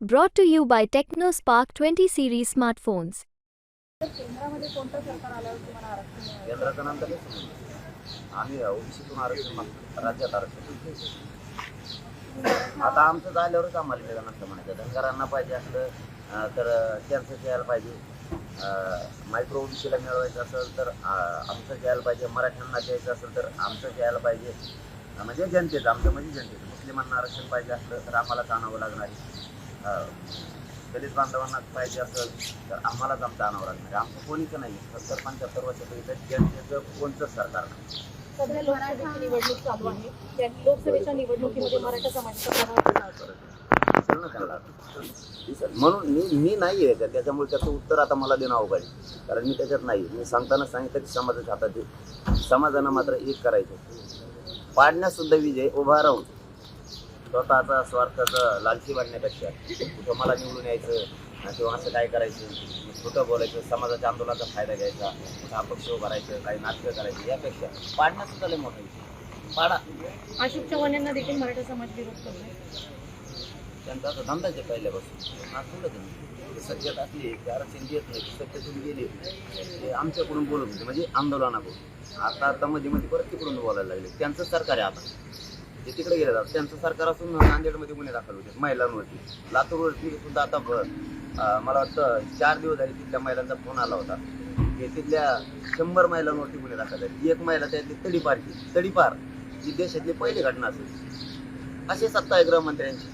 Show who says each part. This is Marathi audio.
Speaker 1: Brought to you by TechnoSpark 20 series smartphones.
Speaker 2: केंद्रामध्ये कोणतं सरकार आल्यावर तुम्हाला आरक्षण मिळालं?
Speaker 3: केंद्राचं नाम तर आम्ही ओबीसीतून आरक्षण मागतो राज्यात आरक्षण आता आमचं झाल्यावरच आम्हाला मिळालं नसतं म्हणायचं. धनगरांना पाहिजे असलं तर कॅन्सर यायला पाहिजे. मायक्रो ओबीसीला मिळवायचं असेल तर आमचं घ्यायला पाहिजे. मराठ्यांना द्यायचं असेल तर आमचं घ्यायला पाहिजे. म्हणजे जनतेचं आमचं म्हणजे जनतेचं. मुस्लिमांना आरक्षण पाहिजे असलं तर आम्हालाच आणावं लागणार दलित बांधवांना पाहिजे असेल तर आम्हालाच आमचं आणावं लागणार. आमचं कोणीच नाही सत्तर पंच्याहत्तर वर्षापर्यंत जनतेचं कोणतंच सरकार नाही
Speaker 2: सध्या लोकसभेची निवडणूक चालू आहे त्या लोकसभेच्या निवडणुकीमध्ये मराठा समाजाचा प्रभाव कसा असेल?
Speaker 3: दिसेल ना त्यांना. दिसेल. म्हणून मी मी नाही आहे त्या- त्याच्यामुळे त्याचं उत्तर आता मला देणं अवघड. कारण मी त्याच्यात नाही मी सांगताना सांगितलं की समाजाच्या हातात. समाजानं मात्र एक करायचं पाडण्यास सुद्धा विजय उभा राहून स्वतःचा स्वार्थाचं लालची वाढण्यापेक्षा कुठं मला निवडून यायचं किंवा असं काय करायचं? कुठं बोलायचं समाजाच्या आंदोलनाचा फायदा घ्यायचा कुठं अपक्ष उभारायचं काही नाटकं करायचं यापेक्षा पाडण्यास सुद्धा लय मोठा विषय. पाडा.
Speaker 2: अशोक चव्हाण यांना देखील मराठा समाज विरोध करतोय.
Speaker 3: त्यांचा आता धंदाच आहे पहिल्यापासून. आज थोडं त्यांनी ते सत्यात असले की आरक्षण देत नाही ते सत्यातून गेले. ते आमच्याकडून बोलत होते म्हणजे आंदोलनाकडून. आता आता मध्ये मध्ये परत तिकडून बोलायला लागले. त्यांचं सरकार आहे आता. ते तिकडे गेले जातात. त्यांचं सरकार असून नांदेडमध्ये गुन्हे दाखल होते महिलांवरती. लातूरवरती सुद्धा आता मला वाटतं चार दिवस झाले तिथल्या महिलांचा फोन आला होता. की तिथल्या शंभर महिलांवरती गुन्हे दाखल झाले. एक महिला त्यातली तडीपारची तडीपार ही देशातली पहिली घटना असेल. असे सत्ता आहे गृहमंत्र्यांची